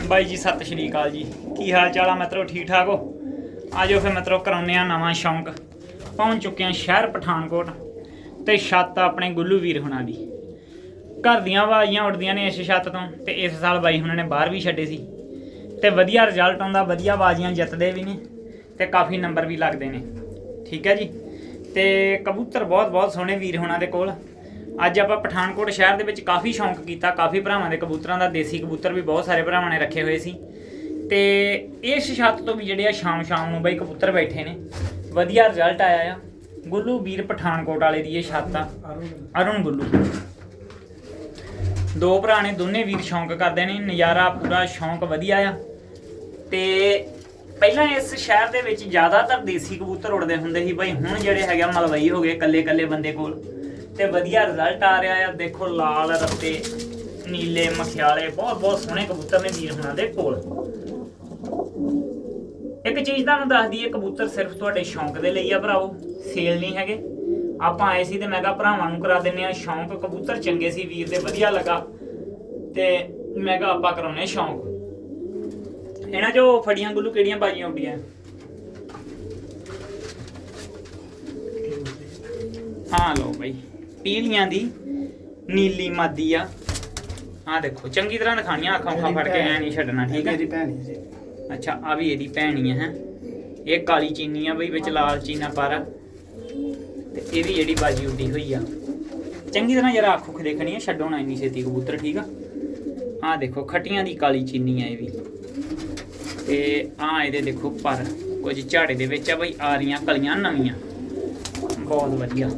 ਬਾਈ ਜੀ, ਸਤਿ ਸ਼੍ਰੀ ਅਕਾਲ ਜੀ। ਕੀ ਹਾਲ ਚਾਲ ਆ ਮਿੱਤਰੋ, ਠੀਕ ਠਾਕ ਹੋ? ਆਜੋ ਫਿਰ ਮਿੱਤਰੋ ਕਰਾਉਨੇ ਆ ਨਵਾਂ ਸ਼ੌਂਕ। ਪਹੁੰਚ ਚੁੱਕੇ ਆ ਸ਼ਹਿਰ ਪਠਾਨਕੋਟ ਤੇ ਛੱਤ ਆਪਣੇ ਗੁੱਲੂ ਵੀਰ ਹੁਣਾਂ ਦੀ। ਘਰ ਦੀਆਂ ਆਵਾਜ਼ਾਂ ਉੱਡਦੀਆਂ ਨੇ ਇਸ ਛੱਤ ਤੋਂ ਤੇ ਇਸ ਸਾਲ ਬਾਈ ਹੁਣਾਂ ਨੇ ਬਾਹਰ ਵੀ ਛੱਡੇ ਸੀ। ਤੇ ਵਧੀਆ ਰਿਜ਼ਲਟ ਆਉਂਦਾ, ਵਧੀਆ ਬਾਜ਼ੀਆਂ ਜਿੱਤਦੇ ਵੀ ਨੇ ਤੇ ਕਾਫੀ ਨੰਬਰ ਵੀ ਲੱਗਦੇ ਨੇ। ਠੀਕ ਹੈ ਜੀ? ਤੇ ਕਬੂਤਰ ਬਹੁਤ ਬਹੁਤ ਸੋਹਣੇ ਵੀਰ ਹੁਣਾਂ ਦੇ ਕੋਲ। ਅੱਜ ਆਪਾਂ ਪਠਾਨਕੋਟ ਸ਼ਹਿਰ ਦੇ ਵਿੱਚ ਕਾਫੀ ਸ਼ੌਂਕ ਕੀਤਾ, ਕਾਫੀ ਭਰਾਵਾਂ ਦੇ ਕਬੂਤਰਾਂ ਦਾ, ਦੇਸੀ ਕਬੂਤਰ ਵੀ ਬਹੁਤ ਸਾਰੇ ਭਰਾਵਾਂ ਨੇ ਰੱਖੇ ਹੋਏ ਸੀ। ਤੇ ਇਸ ਛੱਤ ਤੋਂ ਵੀ ਜਿਹੜੇ ਆ ਸ਼ਾਮ ਸ਼ਾਮ ਨੂੰ ਬਈ ਕਬੂਤਰ ਬੈਠੇ ਨੇ। ਵਧੀਆ ਰਿਜ਼ਲਟ ਆਇਆ ਆ। ਗੁੱਲੂ ਵੀਰ ਪਠਾਨਕੋਟ ਵਾਲੇ ਦੀ ਇਹ ਛੱਤ ਆ। ਅਰੁਣ ਗੁੱਲੂ। ਦੋ ਭਰਾ ਨੇ, ਦੋਨੇ ਵੀਰ ਸ਼ੌਂਕ ਕਰਦੇ ਨੇ। ਨਜ਼ਾਰਾ ਪੂਰਾ ਸ਼ੌਂਕ ਵਧੀਆ ਆ। ਤੇ ਪਹਿਲਾਂ ਇਸ ਸ਼ਹਿਰ ਦੇ ਵਿੱਚ ਜ਼ਿਆਦਾਤਰ ਦੇਸੀ ਕਬੂਤਰ ਉੜਦੇ ਹੁੰਦੇ ਸੀ। ਬਈ ਹੁਣ ਜਿਹੜੇ ਹੈਗੇ ਆ, ਮਲਵਈ ਹੋ ਗਏ ਕੱਲੇ ਕੱਲੇ ਬੰਦੇ ਕੋਲ। ਤੇ ਵਧੀਆ ਰਿਜ਼ਲਟ ਆ ਰਿਹਾ ਆ। ਦੇਖੋ ਲਾਲ ਰੱਤੇ, ਨੀਲੇ ਮਖਿਆਲੇ, ਬਹੁਤ ਬਹੁਤ ਸੋਹਣੇ ਕਬੂਤਰ ਨੇ ਵੀਰ ਹੁਣਾਂ ਦੇ ਕੋਲ। ਇੱਕ ਚੀਜ਼ ਤੁਹਾਨੂੰ ਦੱਸ ਦਈਏ, ਕਬੂਤਰ ਸਿਰਫ ਤੁਹਾਡੇ ਸ਼ੌਂਕ ਦੇ ਲਈ ਆ ਭਰਾਓ ਸੇਲ ਨਹੀਂ ਹੈਗੇ। ਆਪਾਂ ਆਏ ਸੀ ਤੇ ਮੈਂ ਕਿਹਾ ਭਰਾਵਾਂ ਨੂੰ ਕਰਾ ਦਿੰਨੇ ਆ ਸ਼ੌਂਕ, ਕਬੂਤਰ ਚੰਗੇ ਸੀ ਵੀਰ ਦੇ, ਵਧੀਆ ਲੱਗਾ। ਤੇ ਮੈਂ ਕਿਹਾ ਆਪਾਂ ਕਰਾਉਨੇ ਸ਼ੌਂਕ। ਇਹਨਾਂ ਚੋਂ ਫੜੀਆਂ ਗੁੱਲੂ ਕਿਹੜੀਆਂ ਬਾਜੀਆਂ ਉੱਡੀਆਂ? ਹਾਂ, ਲਓ ਬਈ। ਪੀਲੀਆਂ ਦੀ ਨੀਲੀ ਮਾਦੀ ਆ। ਆ ਦੇਖੋ ਚੰਗੀ ਤਰ੍ਹਾਂ ਦਿਖਾਣੀਆਂ ਅੱਖਾਂ ਅੱਖਾਂ ਫੜ ਕੇ ਐ ਨਹੀਂ ਛੱਡਣਾ ਠੀਕ ਹੈ ਮੇਰੀ ਭੈਣ ਜੀ। ਅੱਛਾ ਆ ਵੀ ਇਹਦੀ ਭੈਣੀ ਆ ਹੈ। ਇਹ ਕਾਲੀ ਚੀਨੀ ਆ ਬਈ ਵਿੱਚ ਲਾਲ ਚੀਨਾ ਪਾਰਾ। ਤੇ ਇਹ ਵੀ ਜਿਹੜੀ ਬਾਜੀ ਉੱਡੀ ਹੋਈ ਆ। ਚੰਗੀ ਤਰ੍ਹਾਂ ਜਰਾ ਅੱਖ ਉੱਖ ਦੇਖਣੀ ਆ ਛੱਡੋ ਨਾ ਇੰਨੀ ਛੇਤੀ ਕਬੂਤਰ ਠੀਕ ਆ? ਆ ਦੇਖੋ ਖਟੀਆਂ ਦੀ ਕਾਲੀ ਚੀਨੀ ਆ ਇਹ ਵੀ। ਤੇ ਆ ਇਹਦੇ ਦੇਖੋ ਪਰ ਕੁਝ ਝਾੜੇ ਦੇ ਵਿੱਚ ਆ ਬਈ ਆ ਰਹੀਆਂ ਕਲੀਆਂ ਨਵੀਆਂ। ਬਹੁਤ ਵਧੀਆ।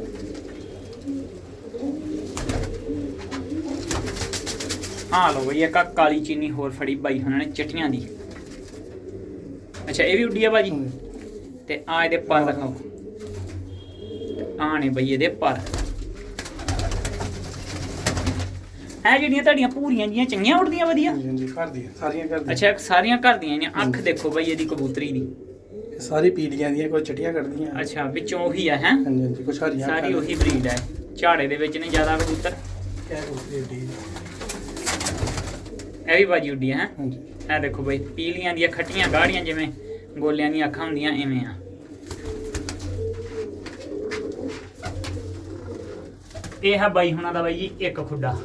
ਆ ਲੋ ਬਈ ਇੱਕ ਆਹ ਕਾਲੀ ਚੀਨੀ ਹੋਰ ਫੜੀ ਬਾਈ ਉਹਨਾਂ ਨੇ ਚਟੀਆਂ ਦੀ। ਅੱਛਾ ਇਹ ਵੀ ਉੱਡੀ ਆ ਬਾਜੀ ਤੇ ਆ ਇਹਦੇ ਪਰ ਦਿਖਾਓ ਤੇ ਆ ਨੇ ਬਈ ਇਹਦੇ ਪਰ। ਹੈ ਜਿਹੜੀਆਂ ਤੁਹਾਡੀਆਂ ਪੂਰੀਆਂ ਜੀਆਂ ਚੰਗੀਆਂ ਉੱਡਦੀਆਂ ਵਧੀਆ? ਹਾਂਜੀ ਹਾਂਜੀ ਘਰ ਦੀ ਸਾਰੀਆਂ ਘਰ ਦੀ ਅੱਛਾ ਸਾਰੀਆਂ ਘਰ ਦੀਆਂ ਨੇ ਅੱਖ ਦੇਖੋ ਬਈ ਇਹਦੀ ਕਬੂਤਰੀ ਦੀ। ਸਾਰੀ ਪੀਲੀਆਂ ਦੀਆਂ ਕੋਈ ਚਟੀਆਂ ਕੱਢਦੀਆਂ। ਅੱਛਾ ਵਿੱਚੋਂ ਉਹੀ ਆ ਹੈ? ਹਾਂਜੀ ਹਾਂਜੀ ਕੁਛ ਹਰੀਆਂ ਸਾਰੀ ਉਹੀ ਬਰੀਡ ਹੈ ਝਾੜੇ ਦੇ ਵਿੱਚ ਨੇ ਜ਼ਿਆਦਾ ਕਬੂਤਰ। ਕਹਿ ਕਬੂਤਰੀ ਏਡੀ। ਇਹ ਵੀ ਬਾਜੀ ਉੱਡੀ ਹੈ? ਹਾਂਜੀ। ਇਹ ਦੇਖੋ ਬਈ ਪੀਲੀਆਂ ਦੀਆਂ ਖੱਟੀਆਂ ਗਾੜੀਆਂ ਜਿਵੇਂ ਗੋਲਿਆਂ ਦੀਆਂ ਅੱਖਾਂ ਹੁੰਦੀਆਂ ਐਵੇਂ ਆ। ਇਹ ਹੈ ਬਾਈ ਹੁਣਾਂ ਦਾ ਬਾਈ ਜੀ ਇੱਕ ਖੁੱਡਾ।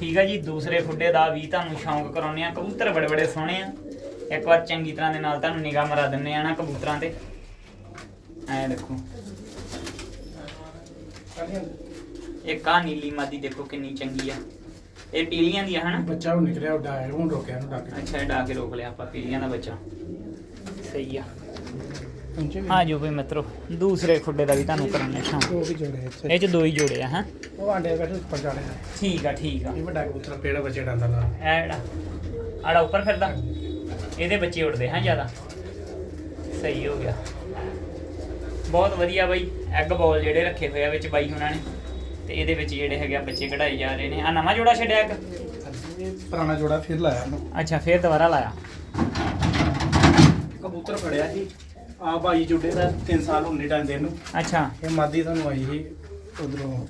ਠੀਕ ਹੈ ਜੀ ਦੂਸਰੇ ਖੁੱਡੇ ਦਾ ਵੀ ਤੁਹਾਨੂੰ ਸ਼ੌਂਕ ਕਰਾਉਨੇ ਆ। ਕਬੂਤਰ ਬੜੇ ਬੜੇ ਸੋਹਣੇ ਆ। ਇੱਕ ਵਾਰ ਚੰਗੀ ਤਰ੍ਹਾਂ ਦੇ ਨਾਲ ਤੁਹਾਨੂੰ ਨਿਗਾਹ ਮਰਾ ਦਿੰਨੇ ਆ ਨਾ ਕਬੂਤਰਾਂ ਤੇ। ਐ ਦੇਖੋ। ਇਹ ਕਾ ਨੀਲੀ ਮਾਦੀ ਦੇਖੋ ਕਿੰਨੀ ਚੰਗੀ ਆ। ਇਹ ਪੀਲੀਆਂ ਦੀ ਆ ਹਨਾ? ਬੱਚਾ ਉਹ ਨਿਕਲਿਆ ਉੱਡਾ ਆਇਆ ਹੁਣ ਰੋਕਿਆ ਨੂੰ। ਡੱਕ ਅੱਛਾ ਇਹ ਡਾ ਕੇ ਰੋਕ ਲਿਆ ਆਪਾਂ ਪੀਲੀਆਂ ਦਾ ਬੱਚਾ। ਸਹੀ ਆ। ਪਹੁੰਚੇ ਵੀ। ਆ ਜੋ ਵੀ ਮਿੱਤਰੋ ਦੂਸਰੇ ਖੁੱਡੇ ਦਾ ਵੀ ਤੁਹਾਨੂੰ ਕਰਾਉਣਾ ਸ਼ਾਮ ਉਹ ਵੀ ਜੋੜੇ ਇੱਥੇ। ਇਹ ਚ ਦੋ ਹੀ ਜੋੜੇ ਆ ਹਾਂ? ਉਹ ਆਂਡੇ ਬੈਠੇ ਉੱਪਰ ਜਾਣੇ ਠੀਕ ਆ ਠੀਕ ਆ। ਇਹ ਵੱਡਾ ਕਬੂਤਰ ਪੇੜਾ ਬੱਚੇ ਡਾਂਦਾ ਲਾ ਜਿਹੜਾ ਆੜਾ ਉੱਪਰ ਫਿਰਦਾ। ਇਹਦੇ ਬੱਚੇ ਉੱਡਦੇ ਹਾਂ ਜ਼ਿਆਦਾ। ਸਹੀ ਹੋ ਗਿਆ। ਬਹੁਤ ਵਧੀਆ ਬਾਈ ਐਗ ਬਾਲ ਜਿਹੜੇ ਰੱਖੇ ਹੋਏ ਆ ਵਿੱਚ ਬਾਈ ਹੁਣਾਂ ਨੇ। ਤੇ ਇਹਦੇ ਵਿੱਚ ਜਿਹੜੇ ਹੈਗੇ ਆ ਬੱਚੇ ਕਢਾਏ ਜਾ ਰਹੇ ਨੇ। ਆ ਨਵਾਂ ਜੋੜਾ ਛੱਡਿਆ ਇੱਕ? ਇਹ ਪੁਰਾਣਾ ਜੋੜਾ ਫਿਰ ਲਾਇਆ ਉਹਨੂੰ ਅੱਛਾ ਫੇਰ ਦੁਬਾਰਾ ਲਾਇਆ। ਕਬੂਤਰ ਫੜਿਆ ਸੀ ਆ ਭਾਈ ਜੁੜੇ ਦਾ 3 ਸਾਲ ਹੁੰਦੇ ਡਾਂਦੇ ਨੂੰ ਅੱਛਾ। ਇਹ ਮਾਦੀ ਸਾਨੂੰ ਆਈ ਸੀ ਉਧਰੋਂ।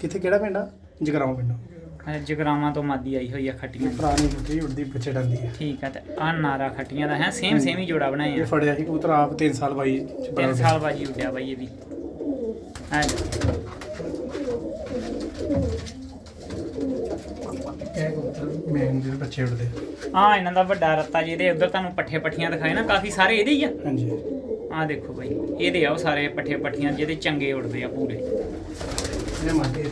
ਕਿੱਥੇ ਕਿਹੜਾ ਪਿੰਡ ਆ? ਜਗਰਾਉਂ ਪਿੰਡੋਂ। ਇਹ ਜਗਰਾਵਾਂ ਤੋਂ ਮਾਦੀ ਆਈ ਹੋਈ ਆ ਖੱਟੀਆਂ ਦੀ। ਪੁਰਾਣੀ ਬੁੱਢੀ ਉੜਦੀ ਬੱਚੇ ਡਾਂਦੀ ਹੈ ਠੀਕ ਆ ਤੇ ਆ ਨਾਰਾ ਖੱਟੀਆਂ ਦਾ ਹੈ। ਸੇਮ ਸੇਮ ਹੀ ਜੋੜਾ ਇਹ ਫੜਿਆ ਸੀ ਕਬੂਤਰ ਆਪ 3 ਸਾਲ ਬੜਾ ਤਿੰਨ ਸਾਲ ਬਾਜੀ ਉੱਡਿਆ ਬਾਈ ਇਹ ਵੀ। ਆ ਜਾ। ਮੇਨ ਜਿਹੜੇ ਬੱਚੇ ਉੜਦੇ ਆ ਇਹਨਾਂ ਦਾ ਵੱਡਾ ਰੱਤਾ ਜਿਹਦੇ ਉਧਰ ਤੁਹਾਨੂੰ ਪੱਠੇ ਪੱਠੀਆਂ ਦਿਖਾਏ ਨਾ ਕਾਫੀ ਸਾਰੇ ਇਹਦੇ ਹੀ ਆ। ਹਾਂਜੀ। ਆ ਦੇਖੋ ਬਾਈ ਇਹਦੇ ਆ ਉਹ ਸਾਰੇ ਪੱਠੇ ਪੱਠੀਆਂ ਜਿਹਦੇ ਚੰਗੇ ਉੱਡਦੇ ਆ ਪੂਰੇ। ਇਹ ਮਾਦੇ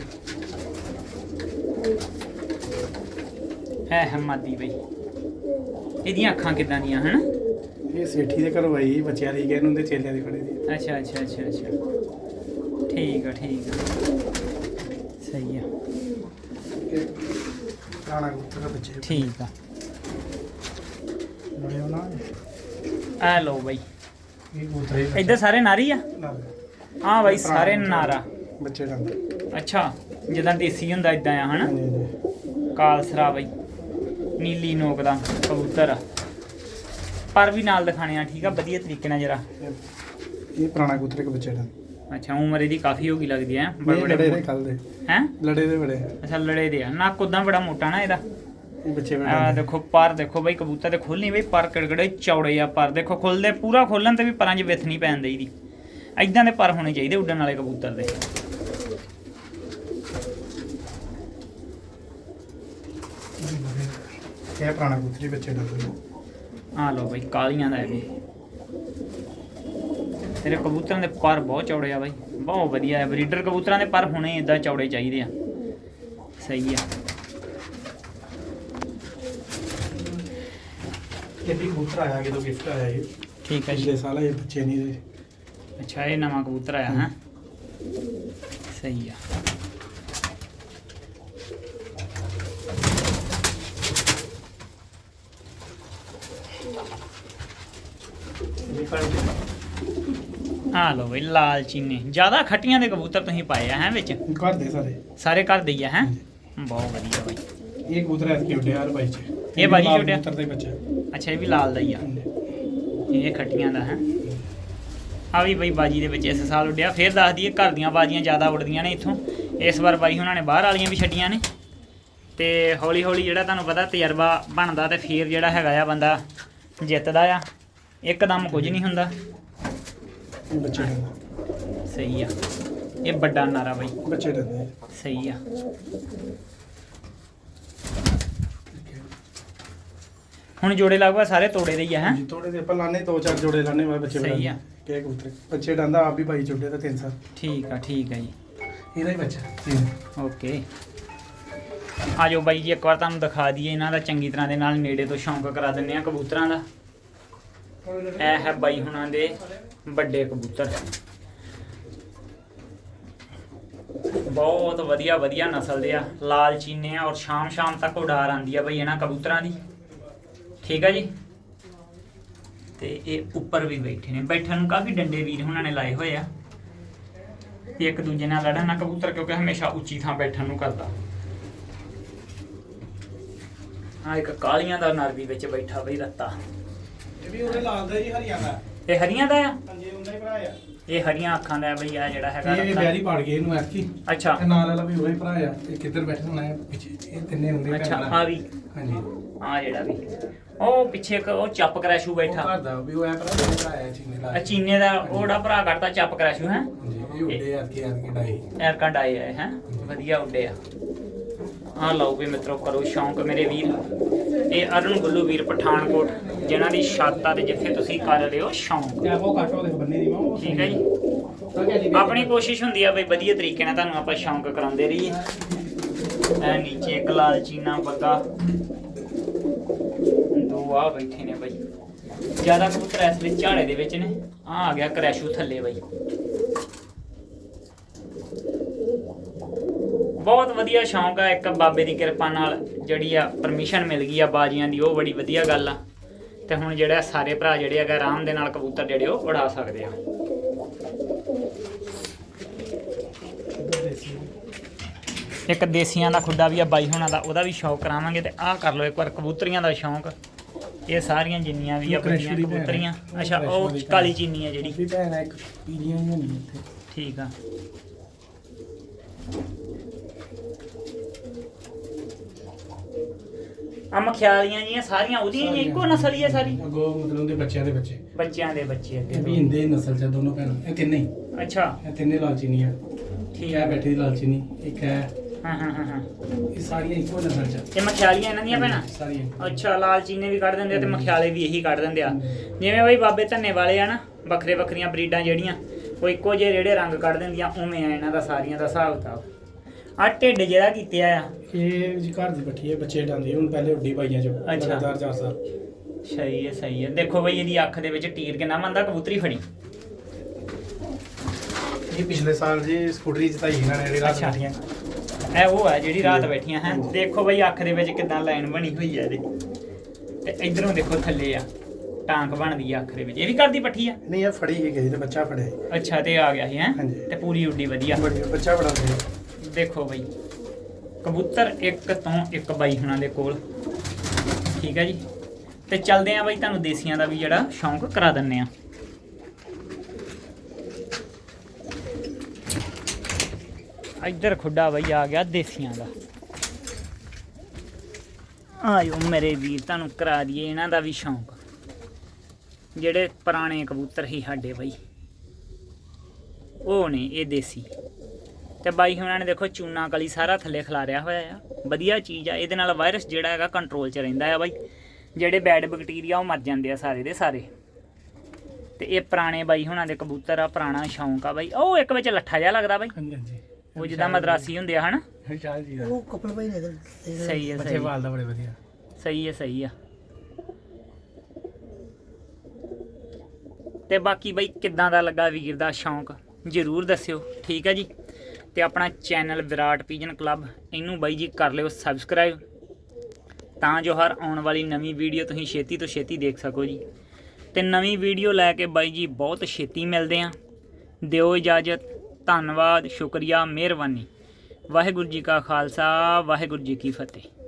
ਹੈ ਹਮਾਦੀ ਬਈ। ਇਹਦੀਆਂ ਅੱਖਾਂ ਕਿਦਾਂ ਦੀਆਂ ਹਨ? ਇਹ ਸੇਠੀ ਦੇ ਘਰੋਂ ਆਈ ਬੱਚਿਆਂ ਦੀ ਗਏ ਇਹਨੂੰ ਦੇ ਚੇਲਿਆਂ ਦੀ ਫੜੇ ਦੀ। ਅੱਛਾ ਅੱਛਾ ਅੱਛਾ ਅੱਛਾ। ਠੀਕ ਆ ਠੀਕ ਆ। ਸਹੀ ਆ। ਇਹ ਪੁਰਾਣਾ ਕਬੂਤਰ ਦਾ ਬੱਚੇ। ਠੀਕ ਆ। ਨਾਲੇ ਆ ਲਓ ਬਾਈ। ਇਹ ਕਬੂਤਰ ਹੀ ਇੱਧਰ ਸਾਰੇ ਨਾਰੀ ਆ? ਹਾਂ ਬਾਈ ਸਾਰੇ ਨਾਰਾ। ਬੱਚੇ ਡਾਂਦੇ ਅੱਛਾ ਜਿੱਦਾਂ ਦੇਸੀ ਹੁੰਦਾ ਇਦਾਂ ਆ ਹਨਾ? ਹਾਂਜੀ ਹਾਂਜੀ। ਕਾਲਸਰਾ ਬਈ। ਨੀਲੀ ਨੋਕ ਦਾ ਕਬੂਤਰ ਆ। ਪਰ ਵੀ ਨਾਲ ਦਿਖਾਣੇ ਆ ਠੀਕ ਆ? ਵਧੀਆ ਤਰੀਕੇ ਨਾਲ ਜਰਾ। ਇਹ- ਇਹ ਪੁਰਾਣਾ ਕਬੂਤਰ ਇੱਕ ਬੱਚੇ ਦਾ। ਅੱਛਾ ਉਮਰ ਇਹਦੀ ਕਾਫੀ ਹੋ ਗਈ ਲੱਗਦੀ ਹੈ ਬੜੇ ਲੜੇ ਦੇ ਬੜੇ ਕੱਲ ਦੇ। ਹੈ? ਲੜੇ ਦੇ ਬੜੇ। ਅੱਛਾ ਲੜੇ ਦੇ ਆ। ਨੱਕ ਉਦਾਂ ਬੜਾ ਮੋਟਾ ਨਾ ਇਹਦਾ। ਇਹ ਬੱਚੇ ਆ ਬੈਠੇ ਦੇਖੋ ਪਰ ਦੇਖੋ ਬਈ ਕਬੂਤਰ ਦੇ ਖੁੱਲ ਨਹੀਂ ਬਈ ਪਰ ਕਿੜਕੜੇ ਚੌੜੇ ਆ ਪਰ। ਦੇਖੋ ਖੁੱਲਦੇ ਪੂਰਾ ਖੋਲਣ ਤੇ ਵੀ ਪਰਾਂ 'ਚ ਵਿੱਥ ਨਹੀਂ ਪੈਣ ਦੇਈਦੀ। ਐਦਾਂ ਦੇ ਪਰ ਹੋਣੇ ਚਾਹੀਦੇ ਉੱਡਣ ਵਾਲੇ ਕਬੂਤਰ ਦੇ। ਇਹ ਪੁਰਾਣਾ ਕਬੂਤਰੀ ਬੱਚੇ ਡਰਦੇ ਆ ਲਓ ਬਈ ਕਾਲੀਆਂ ਦਾ ਇਹ ਵੀ। ਤੇਰੇ ਕਬੂਤਰਾਂ ਦੇ ਪਰ ਬਹੁਤ ਚੌੜੇ ਆ ਬਾਈ। ਬਹੁਤ ਵਧੀਆ ਹੈ ਬਰੀਡਰ ਕਬੂਤਰਾਂ ਦੇ ਪਰ ਹੁਣੇ ਇਦਾਂ ਚੌੜੇ ਚਾਹੀਦੇ ਆ। ਸਹੀ ਆ। ਇਹ ਵੀ ਕਬੂਤਰ ਆਇਆ ਕਿਦੋਂ ਗਿਫਟ ਆਇਆ ਇਹ। ਠੀਕ ਹੈ ਜੀ। ਪਿਛਲੇ ਸਾਲ ਇਹ ਬੱਚੇ ਨਹੀਂ ਦੇ। ਅੱਛਾ ਇਹ ਨਵਾਂ ਕਬੂਤਰ ਆਇਆ ਹੈ। ਸਹੀ ਆ। ਆ ਲਓ ਬਈ ਲਾਲ ਚੀਨੇ। ਜ਼ਿਆਦਾ ਖੱਟੀਆਂ ਦੇ ਕਬੂਤਰ ਤੁਸੀਂ ਪਾਏ ਆ ਹੈ ਵਿੱਚ? ਘਰ ਦੇ ਸਾਰੇ। ਸਾਰੇ ਘਰ ਦੇ ਹੀ ਆ ਹੈ? ਬਹੁਤ ਵਧੀਆ ਬਾਈ। ਇਹ ਕਬੂਤਰ ਐਸ ਕੇ ਉੱਡਿਆ ਯਾਰ ਬਾਈ ਚ। ਇਹ ਚ ਲਾਲ ਉੱਡਿਆ? ਕਬੂਤਰ ਦਾ ਬੱਚਾ ਅੱਛਾ ਇਹ ਵੀ ਲਾਲ ਦਾ ਹੀ ਆ। ਇਹ ਖੱਟੀਆਂ ਦਾ ਹੈ? ਆ ਵੀ ਬਈ ਬਾਜੀ ਦੇ ਵਿੱਚ ਇਸ ਸਾਲ ਉੱਡਿਆ ਫੇਰ ਦੱਸ ਦਈਏ ਘਰ ਦੀਆਂ ਬਾਜੀਆਂ ਜ਼ਿਆਦਾ ਉੱਡਦੀਆਂ ਨੇ ਇੱਥੋਂ। ਇਸ ਵਾਰ ਬਾਈ ਉਹਨਾਂ ਨੇ ਬਾਹਰ ਵਾਲੀਆਂ ਵੀ ਛੱਡੀਆਂ ਨੇ। ਤੇ ਹੌਲੀ ਹੌਲੀ ਜਿਹੜਾ ਤੁਹਾਨੂੰ ਪਤਾ ਤਜਰਬਾ ਬਣਦਾ ਤੇ ਫੇਰ ਜਿਹੜਾ ਹੈਗਾ ਆ ਬੰਦਾ ਜਿੱਤਦਾ ਆ। ਇੱਕਦਮ ਕੁਝ ਨਹੀਂ ਹੁੰਦਾ। ਬੱਚੇ ਡਰਦੇ ਸਹੀ ਆ। ਇਹ ਵੱਡਾ ਨਾਰਾ ਬਾਈ। ਬੱਚੇ ਡਰਦੇ ਸਹੀ ਆ। ਹੁਣ ਜੋੜੇ ਲਗਭਗ ਸਾਰੇ ਤੋੜੇ ਦੇ ਹੀ ਆ ਹੈ? ਜੀ ਥੋੜੇ ਦੇ। ਆਪਾਂ ਲਾਣੇ ਦੋ ਚਾਰ ਜੋੜੇ ਲਾਣੇ ਵਾਲੇ ਬੱਚੇ ਸਹੀ ਆ। ਕਿ ਕਬੂਤਰ ਬੱਚੇ ਡਾਂਦਾ ਆਪ ਵੀ ਬਾਈ ਚੁੱਡੇ ਤਾਂ ਤਿੰਨ ਸਾਲ। ਠੀਕ ਆ ਠੀਕ ਆ ਜੀ। ਇਹਦਾ ਹੀ ਬੱਚਾ। ਓਕੇ। ਆਜੋ ਬਾਈ ਜੀ ਇੱਕ ਵਾਰ ਤੁਹਾਨੂੰ ਦਿਖਾ ਦਈਏ ਇਹਨਾਂ ਦਾ। ਚੰਗੀ ਤਰ੍ਹਾਂ ਦੇ ਨਾਲ ਨੇੜੇ ਤੋਂ ਸ਼ੌਂਕ ਕਰਾ ਦਿੰਨੇ ਆ ਕਬੂਤਰਾਂ ਦਾ। ਇਹ ਹੈ ਬਾਈ ਹੁਣਾਂ ਦੇ ਵੱਡੇ ਕਬੂਤਰ। ਬਹੁਤ ਵਧੀਆ ਵਧੀਆ ਨਸਲ ਦੇ ਆ। ਲਾਲ ਚੀਨੇ ਆ ਔਰ ਸ਼ਾਮ ਸ਼ਾਮ ਤੱਕ ਉਡਾਰ ਆਂਦੀ ਆ ਬਈ ਇਹਨਾਂ ਕਬੂਤਰਾਂ ਦੀ। ਠੀਕ ਆ ਜੀ? ਤੇ ਇਹ ਉੱਪਰ ਵੀ ਬੈਠੇ ਨੇ। ਬੈਠਣ ਨੂੰ ਕਾਫੀ ਡੰਡੇ ਵੀਰ ਹੁਣਾਂ ਨੇ ਲਾਏ ਹੋਏ ਆ। ਤੇ ਇੱਕ ਦੂਜੇ ਨਾਲ ਲੜਨ ਨਾ ਕਬੂਤਰ ਕਿਉਂਕਿ ਹਮੇਸ਼ਾ ਉੱਚੀ ਥਾਂ ਬੈਠਣ ਨੂੰ ਕਰਦਾ। ਆ ਇੱਕ ਕਾਲੀਆਂ ਦਾ ਨਰ ਵੀ ਵਿੱਚ ਬੈਠਾ ਬਈ ਰੱਤਾ। ਵੀ ਉਹਦੇ ਲਾਲ ਦਾ ਹੀ ਹਰਿਆਣਾ ਇਹ ਹਰੀਆਂ ਦਾ ਆ ਹਾਂਜੀ ਉਹਦਾ ਹੀ ਭਰਾ ਆ। ਇਹ ਹਰੀਆਂ ਅੱਖਾਂ ਦਾ ਬਈ ਆ ਜਿਹੜਾ ਹੈਗਾ ਇਹ। ਬਿਆਰੀ ਪਾੜ ਗਏ ਇਹਨੂੰ ਐਤਕੀ। ਅੱਛਾ। ਤੇ ਨਾਲ ਵਾਲਾ ਵੀ ਉਹੀ ਭਰਾ ਆ। ਇਹ ਕਿੱਧਰ ਬੈਠੇ ਹੋਣਾ ਹੈ ਪਿੱਛੇ ਇਹ ਤਿੰਨੇ ਹੁੰਦੇ ਅੱਛਾ ਭੈਣ ਆ। ਵੀ। ਹਾਂਜੀ। ਆ ਜਿਹੜਾ ਵੀ। ਉਹ ਪਿੱਛੇ ਇੱਕ ਉਹ ਚੱਪ ਕਰੈਸ਼ੂ ਉਹ ਬੈਠਾ। ਘਰ ਦਾ ਵੀ ਉਹ ਐ ਭਰਾ ਉਹ ਭਰਾ ਆ ਚੀਨੇ ਲਾ ਆ ਚੀਨੇ ਦਾ ਉਹੜਾ ਭਰਾ ਕੱਢਦਾ ਚੱਪ ਕਰੈਸ਼ੂ ਹੈ? ਹਾਂਜੀ ਇਹ ਉੱਡੇ ਐਤਕੀ ਐਤਕੀ ਡਾਈ। ਐਰਕਾ ਡਾਏ ਆਏ ਹੈ? ਵਧੀਆ ਉੱਡੇ ਆ। ਆ ਲਓ ਵੀ ਮਿੱਤਰੋ ਕਰੋ ਸ਼ੌਂਕ ਮੇਰੇ ਵੀਰ। ਇਹ ਅਰੁਣ ਗੁੱਲੂ ਵੀਰ ਪਠਾਨਕੋਟ ਜਿਨ੍ਹਾਂ ਦੀ ਛੱਤ ਤੇ ਜਿੱਥੇ ਤੁਸੀਂ ਕਰ ਰਹੇ ਹੋ ਸ਼ੌਂਕ। ਠੀਕ ਹੈ ਜੀ। ਆਪਣੀ ਕੋਸ਼ਿਸ਼ ਹੁੰਦੀ ਆ ਬਈ ਵਧੀਆ ਤਰੀਕੇ ਨਾਲ ਤੁਹਾਨੂੰ ਆਪਾਂ ਸ਼ੌਂਕ ਕਰਾਉਂਦੇ ਰਹੀਏ। ਐ ਨੀਚੇ ਇੱਕ ਲਾਲ ਚੀਨਾ ਬੱਗਾ ਦੋ ਆ ਬੈਠੇ ਨੇ ਬਈ। ਜ਼ਿਆਦਾ ਕਬੂਤਰ ਇਸ ਵੇਲੇ ਝਾੜੇ ਦੇ ਵਿੱਚ ਨੇ। ਆ ਆ ਗਿਆ ਕਰੈਸ਼ੂ ਥੱਲੇ ਬਈ। ਬਹੁਤ ਵਧੀਆ ਸ਼ੌਂਕ ਆ ਇੱਕ ਬਾਬੇ ਦੀ ਕਿਰਪਾ ਨਾਲ ਜਿਹੜੀ ਆ ਪਰਮਿਸ਼ਨ ਮਿਲ ਗਈ ਆ ਬਾਜੀਆਂ ਦੀ ਉਹ ਬੜੀ ਵਧੀਆ ਗੱਲ ਆ। ਤੇ ਹੁਣ ਜਿਹੜਾ ਸਾਰੇ ਭਰਾ ਜਿਹੜੇ ਹੈਗਾ ਆਰਾਮ ਦੇ ਨਾਲ ਕਬੂਤਰ ਜਿਹੜੇ ਉਹ ਉਡਾ ਸਕਦੇ ਆ। ਇੱਕ ਦੇਸੀਆਂ ਦਾ ਖੁੱਡਾ ਵੀ ਆ ਬਾਈ ਹੋਣਾ ਦਾ ਉਹਦਾ ਵੀ ਸ਼ੌਕ ਕਰਾਵਾਂਗੇ ਤੇ ਆਹ ਕਰ ਲਓ ਇੱਕ ਵਾਰ ਕਬੂਤਰੀਆਂ ਦਾ ਸ਼ੌਕ। ਇਹ ਸਾਰੀਆਂ ਜਿੰਨੀਆਂ ਵੀ ਆ ਹੈ। ਕਬੂਤਰੀਆਂ। ਅੱਛਾ ਉਹ। ਕਾਲੀ ਚੀਨੀ ਆ ਜਿਹੜੀ। ਵੀ ਭੈਣ ਆ ਇੱਕ ਪੀਲੀਆਂ ਹੀ ਹੁੰਦੀਆਂ ਇੱਥੇ। ਠੀਕ ਆ। ਆ ਮਖਿਆਲੀਆਂ ਜੀਆਂ ਸਾਰੀਆਂ ਉਹਦੀਆਂ ਹੀ ਆ, ਇੱਕੋ ਨਸਲ ਹੀ ਆ ਸਾਰੀ। ਅੱਗੋਂ ਮਤਲਬ ਉਹਦੇ ਬੱਚਿਆਂ ਦੇ ਬੱਚੇ। ਬੱਚਿਆਂ ਦੇ ਬੱਚੇ ਇਹ ਅੱਗੇ ਵੀ ਹਿੰਦੇ ਨਸਲ ਚ ਆ ਦੋਨੋਂ ਭੈਣਾਂ। ਇਹ ਤਿੰਨੇ ਹੀ। ਅੱਛਾ। ਇਹ ਤਿੰਨੇ ਲਾਲਚੀਨੀਆਂ ਠੀਕ। ਆ ਹੈ ਬੈਠੀ ਦੀ ਲਾਲਚੀਨੀ ਇੱਕ ਹੈ ਹਾਂ ਹਾਂ ਹਾਂ ਹਾਂ। ਇਹ ਸਾਰੀਆਂ ਇੱਕੋ ਨਸਲ ਚ ਆ। ਇਹ ਮਖਿਆਲੀਆਂ ਇਹਨਾਂ ਦੀਆਂ ਭੈਣਾਂ? ਸਾਰੀਆਂ। ਅੱਛਾ ਲਾਲ ਚੀਨੇ ਵੀ ਕੱਢ ਦਿੰਦੇ ਆ ਤੇ ਮਖਿਆਲੇ ਵੀ ਇਹੀ ਕੱਢ ਦਿੰਦੇ ਆ। ਜਿਵੇਂ ਬਈ ਬਾਬੇ ਧੰਨੇ ਵਾਲੇ ਆ ਨਾ ਵੱਖਰੇ ਵੱਖਰੀਆਂ ਬਰੀਡਾਂ ਜਿਹੜੀਆਂ ਉਹ ਇੱਕੋ ਜਿਹੇ ਜਿਹੜੇ ਰੰਗ ਕੱਢ ਦਿੰਦੀਆਂ ਉਵੇਂ ਆ ਇਹਨਾਂ ਦਾ ਸਾਰੀਆਂ ਦਾ ਹਿਸਾਬ ਕਿਤਾਬ ਆ ਢਿੱਡ ਜਿਹੜਾ ਕੀਤੇ ਆ। ਇਹ ਜੀ ਘਰ ਦੀ ਬੱਠੀ ਹੈ ਬੱਚੇ ਡਾਂਦੀ ਹੁਣ ਪਹਿਲੇ ਉੱਡੀ ਪਾਈਆਂ ਚ ਅੱਛਾ। ਲਗਾਤਾਰ ਚਾਰ ਸਾਲ। ਸਹੀ ਹੈ ਸਹੀ ਹੈ। ਦੇਖੋ ਬਈ ਇਹਦੀ ਅੱਖ ਦੇ ਵਿੱਚ ਟੀਰ ਕਿੰਨਾ ਮੰਦਾ ਕਬੂਤਰੀ ਫੜੀ। ਇਹ ਪਿਛਲੇ ਸਾਲ ਜੀ ਸਕੂਟਰੀ ਜਿਤਾਈ ਇਹਨਾਂ ਨੇ ਜਿਹੜੀ ਰਾਤ ਅੱਛਾ। ਬੈਠੀਆਂ। ਇਹ ਉਹ ਹੈ ਜਿਹੜੀ ਰਾਤ ਬੈਠੀਆਂ ਹੈ। ਦੇਖੋ ਬਈ ਅੱਖ ਦੇ ਵਿੱਚ ਕਿਦਾਂ ਲਾਈਨ ਬਣੀ ਹੋਈ ਹੈ ਇਹਦੇ। ਤੇ ਇਧਰੋਂ ਦੇਖੋ ਥੱਲੇ ਆ ਟਾਂਕ ਬਣਦੀ ਆ ਅੱਖ ਦੇ ਵਿੱਚ। ਇਹ ਵੀ ਕਰਦੀ ਪੱਠੀ ਆ? ਨਹੀਂ ਇਹ ਫੜੀ ਹੀ ਗਈ ਤੇ ਬੱਚਾ ਫੜਿਆ ਸੀ। ਅੱਛਾ ਤੇ ਆ ਗਿਆ ਸੀ ਹੈ। ਹਾਂਜੀ। ਤੇ ਪੂਰੀ ਉੱਡੀ ਵਧੀਆ। ਬੜੀ ਬੱਚਾ ਬੜਾ ਸੀ ਦੇਖੋ ਬਈ। ਕਬੂਤਰ ਇੱਕ ਤੋਂ ਇੱਕ ਬਾਈ ਹੁਣਾਂ ਦੇ ਕੋਲ। ਠੀਕ ਹੈ ਜੀ? ਤੇ ਚੱਲਦੇ ਆ ਬਈ ਤੁਹਾਨੂੰ ਦੇਸੀਆਂ ਦਾ ਵੀ ਜਿਹੜਾ ਸ਼ੌਂਕ ਕਰਾ ਦਿੰਨੇ ਆ। ਇੱਧਰ ਖੁੱਡਾ ਬਈ ਆ ਗਿਆ ਦੇਸੀਆਂ ਦਾ। ਆਇਓ ਮੇਰੇ ਵੀਰ, ਤੁਹਾਨੂੰ ਕਰਾ ਦਈਏ ਇਹਨਾਂ ਦਾ ਵੀ ਸ਼ੌਂਕ। ਜਿਹੜੇ ਪੁਰਾਣੇ ਕਬੂਤਰ ਹੀ ਸਾਡੇ ਬਾਈ। ਉਹ ਨੇ ਇਹ ਦੇਸੀ। ਤੇ ਬਾਈ ਉਹਨਾਂ ਨੇ ਦੇਖੋ ਚੂਨਾ ਕਲੀ ਸਾਰਾ ਥੱਲੇ ਖਿਲਾਰਿਆ ਹੋਇਆ ਆ। ਵਧੀਆ ਚੀਜ਼ ਆ ਇਹਦੇ ਨਾਲ ਵਾਇਰਸ ਜਿਹੜਾ ਹੈਗਾ ਕੰਟਰੋਲ 'ਚ ਰਹਿੰਦਾ ਆ ਬਾਈ। ਜਿਹੜੇ ਬੈਡ ਬੈਕਟੀਰੀਆ ਉਹ ਮਰ ਜਾਂਦੇ ਆ ਸਾਰੇ ਦੇ ਸਾਰੇ। ਤੇ ਇਹ ਪੁਰਾਣੇ ਬਾਈ ਹੁਣਾਂ ਦੇ ਕਬੂਤਰ ਆ ਪੁਰਾਣਾ ਸ਼ੌਂਕ ਆ ਬਾਈ। ਉਹ ਇੱਕ ਵਿੱਚ ਲੱਠਾ ਜਿਹਾ ਲੱਗਦਾ ਬਾਈ। ਹਾਂਜੀ ਹਾਂਜੀ। ਉਹ ਜਿੱਦਾਂ ਮਦਰਾਸੀ ਹੁੰਦੇ ਆ ਹਨਾ? ਵਿਸ਼ਾਲ ਜੀ ਦਾ। ਉਹ ਕਪਲ ਭਾਈ ਨੇ ਇਹਦੇ- ਸਹੀ ਹੈ ਬੱਚੇ ਸਹੀ ਬੜੇ ਵਧੀਆ। ਸਹੀ ਹੈ ਸਹੀ ਆ। ਤੇ ਬਾਕੀ ਬਈ ਕਿੱਦਾਂ ਦਾ ਲੱਗਾ ਵੀਰ ਦਾ ਸ਼ੌਂਕ? ਜਰੂਰ ਦੱਸਿਓ। ਠੀਕ ਹੈ ਜੀ? ਤੇ ਆਪਣਾ ਚੈਨਲ ਵਿਰਾਟ ਪੀਜਨ ਕਲੱਬ ਇਹਨੂੰ ਬਾਈ ਜੀ ਕਰ ਲਿਓ ਸਬਸਕ੍ਰਾਈਬ। ਤਾਂ ਜੋ ਹਰ ਆਉਣ ਵਾਲੀ ਨਵੀਂ ਵੀਡੀਓ ਤੁਸੀਂ ਛੇਤੀ ਤੋਂ ਛੇਤੀ ਦੇਖ ਸਕੋ ਜੀ। ਤੇ ਨਵੀਂ ਵੀਡੀਓ ਲੈ ਕੇ ਬਾਈ ਜੀ ਬਹੁਤ ਛੇਤੀ ਮਿਲਦੇ ਆਂ। ਦਿਓ ਇਜਾਜ਼ਤ, ਧੰਨਵਾਦ, ਸ਼ੁਕਰੀਆ, ਮਿਹਰਬਾਨੀ। ਵਾਹਿਗੁਰੂ ਜੀ ਕਾ ਖਾਲਸਾ, ਵਾਹਿਗੁਰੂ ਜੀ ਕੀ ਫਤਿਹ।